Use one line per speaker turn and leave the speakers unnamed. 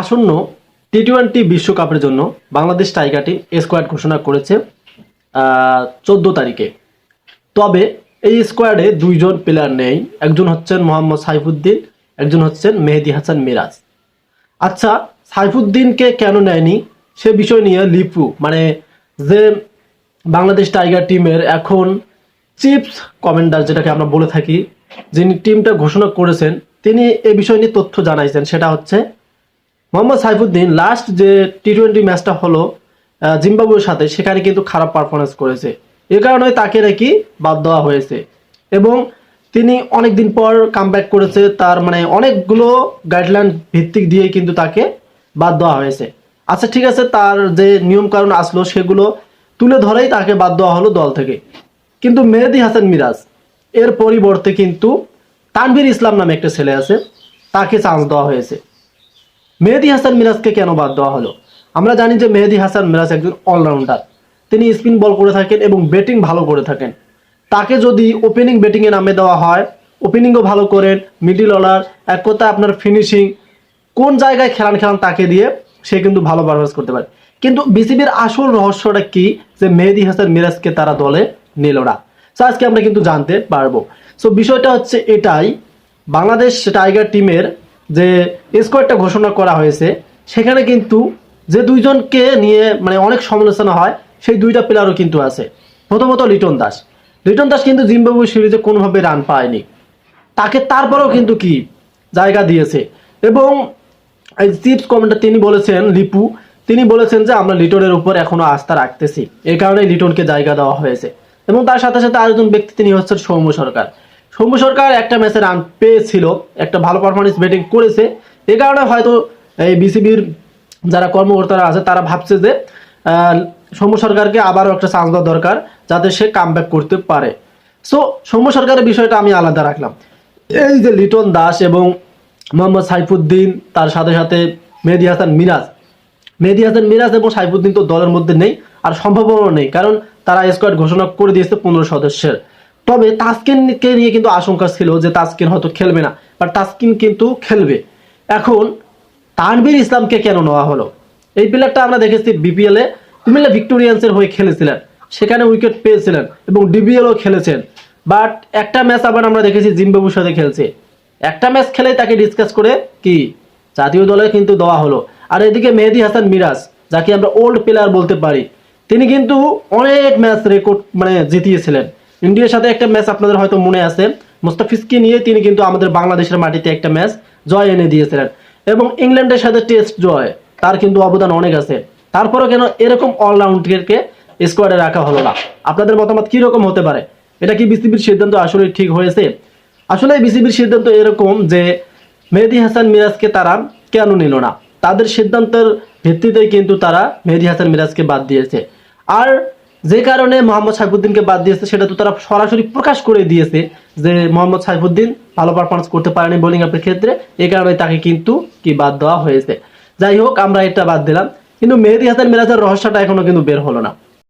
আসন্ন T twenty বিশ্বকাপের জন্য বাংলাদেশ টাইগার টিম স্কোয়াড ঘোষণা করেছে চোদ্দ তারিখে। তবে এই স্কোয়াডে দুইজন প্লেয়ার নেই, একজন হচ্ছেন মোহাম্মদ সাইফুদ্দিন, একজন হচ্ছেন মেহেদি হাসান মিরাজ। আচ্ছা সাইফুদ্দিনকে কেন নেয়নি? সে বিষয় নিয়ে লিপু মানে যে বাংলাদেশ টাইগার টিমের এখন চিপস কমেন্ডার যেটাকে আমরা বলে থাকি, যিনি টিমটা ঘোষণা করেছেন, তিনি এ বিষয় নিয়ে তথ্য জানাইছেন, সেটা হচ্ছে মোহাম্মদ সাইফুদ্দিন লাস্ট যে টি টোয়েন্টি ম্যাচটা হলো জিম্বাবুয়ের সাথে, সেখানে কিন্তু খারাপ পারফরমেন্স করেছে। এ কারণে তাকে নাকি বাদ দেওয়া হয়েছে। এবং তিনি অনেকদিন পর কামব্যাক করেছে, তার মানে অনেকগুলো গাইডলাইন ভিত্তিক দিয়ে কিন্তু তাকে বাদ দেওয়া হয়েছে। আচ্ছা ঠিক আছে, তার যে নিয়ম কারণ আসলো, সেগুলো তুলে ধরেই তাকে বাদ দেওয়া হলো দল থেকে। কিন্তু মেহেদি হাসান মিরাজ, এর পরিবর্তে কিন্তু তানভীর ইসলাম নামে একটা ছেলে আছে, তাকে চান্স দেওয়া হয়েছে। মেহেদি হাসান মিরাজকে কেন বাদ দেওয়া হলো? আমরা জানি যে মেহেদি হাসান মিরাজ একজন অলরাউন্ডার তিনি স্পিন বল করে থাকেন এবং ব্যাটিং ভালো করে থাকেন। তাকে যদি ওপেনিং ব্যাটিংয়ে নামে দেওয়া হয় ওপেনিংও ভালো করেন মিডিল অর্ডার এক কথা আপনার ফিনিশিং কোন জায়গায় খেলান খেলান তাকে দিয়ে সে কিন্তু ভালো পারফরমেন্স করতে পারে। কিন্তু বিসিবির আসল রহস্যটা কি? যে মেহেদি হাসান মিরাজকে তারা দলে নিল না। So, আজকে আমরা কিন্তু জানতে পারব। সো বিষয়টা হচ্ছে এটাই। বাংলাদেশ টাইগার টিমের যে স্কোয়াডটা ঘোষণা করা হয়েছে, সেখানে কিন্তু যে দুইজনকে নিয়ে মানে অনেক সমালোচনা হয়, সেই দুইটা প্লেয়ারও কিন্তু আছে। প্রথমত লিটন দাস। লিটন দাস কিন্তু জিম্বাবু সিরিজে কোনোভাবে রান পায়নি। তাকে তারপরেও কিন্তু কি জায়গা দিয়েছে। এবং এই চিপস কমেন্টার তিনি বলেছেন লিপু তিনি বলেছেন যে আমরা লিটনের উপর এখনও আস্থা রাখতেছি। এই কারণে লিটনকে জায়গা দেওয়া হয়েছে। এবং তার সাথে সাথে আরেকজন ব্যক্তি তিনি হচ্ছেন সৌম্য সরকার। সৌম্য সরকার একটা ম্যাচে রান পেয়েছিল, একটা ভালো পারফরমেন্স ব্যাটিং করেছে। এ কারণে হয়তো এই বিসিবির যারা কর্মকর্তারা আছে, তারা ভাবছে যে সৌম্য সরকারকে আবারও একটা চান্স দেওয়া দরকার যাতে সে কাম করতে পারে। সো সৌম্য সরকারের বিষয়টা আমি আলাদা রাখলাম। এই যে লিটন দাস এবং মোহাম্মদ সাইফুদ্দিন, তার সাথে সাথে মেহেদি হাসান মিরাজ। মেহেদি হাসান মিরাজ এবং সাইফুদ্দিন তো দলের মধ্যে নেই, আর সম্ভাবনাও নেই। কারণ তারা স্কোয়াড ঘোষণা করে দিয়েছে পনেরো সদস্যের। তবে তাসকিনকে নিয়ে কিন্তু আশঙ্কা ছিল যে তাসকিন হয়তো খেলবে না বাট তাসকিন কিন্তু খেলবে। এখন তানভীর ইসলামকে কেন নেওয়া হলো? এই প্লেয়ারটা আমরা দেখেছি বিপিএল কুমিল্লা ভিক্টোরিয়ান্সের হয়ে খেলেছিলেন, সেখানে উইকেট পেয়েছিলেন এবং ডিবিএলও খেলেছেন। বাট একটা ম্যাচ আবার আমরা দেখেছি জিম্বাবুর সাথে খেলছে। একটা ম্যাচ খেলেই তাকে ডিসকাস করে কি? জাতীয় দলে কিন্তু দেওয়া হলো। আর এদিকে মেহেদি হাসান মিরাজ, যাকে আমরা ওল্ড প্লেয়ার বলতে পারি, তিনি কিন্তু অনেক ম্যাচ রেকর্ড মানে জিতিয়েছিলেন। ইন্ডিয়ার সাথে একটা ম্যাচ আপনাদের হয়তো মনে আছে। মোস্তাফিজকে নিয়ে তিনি কিন্তু আমাদের বাংলাদেশের মাটিতে একটা ম্যাচ জয় এনে দিয়েছিলেন। এবং ইংল্যান্ডের সাথে টেস্ট জয়, তার কিন্তু অবদান অনেক আছে। তারপরেও কেন এরকম অলরাউন্ডারকে স্কোয়াডে রাখা হলো না? আপনাদের মতামত কি রকম হতে পারে? এটা কি বিসিবির সিদ্ধান্ত আসলে ঠিক হয়েছে? আসলে বিসিবির সিদ্ধান্ত এরকম যে মেহেদি হাসান মিরাজকে তারা কেন নিল না? তাদের সিদ্ধান্তের ভিত্তিতেই কিন্তু তারা মেহেদি হাসান মিরাজকে বাদ দিয়েছে। আর যে কারণে মোহাম্মদ সাইফুদ্দিনকে বাদ দিয়েছে, সেটা তো তারা সরাসরি প্রকাশ করে দিয়েছে যে মোহাম্মদ সাইফুদ্দিন ভালো পারফরমেন্স করতে পারেনি বোলিং আপের ক্ষেত্রে। এই কারণে তাকে কিন্তু কি বাদ দেওয়া হয়েছে। যাই হোক, আমরা এটা বাদ দিলাম। কিন্তু মেহেদি হাসান মিরাজের রহস্যটা এখনও কিন্তু বের হলো না।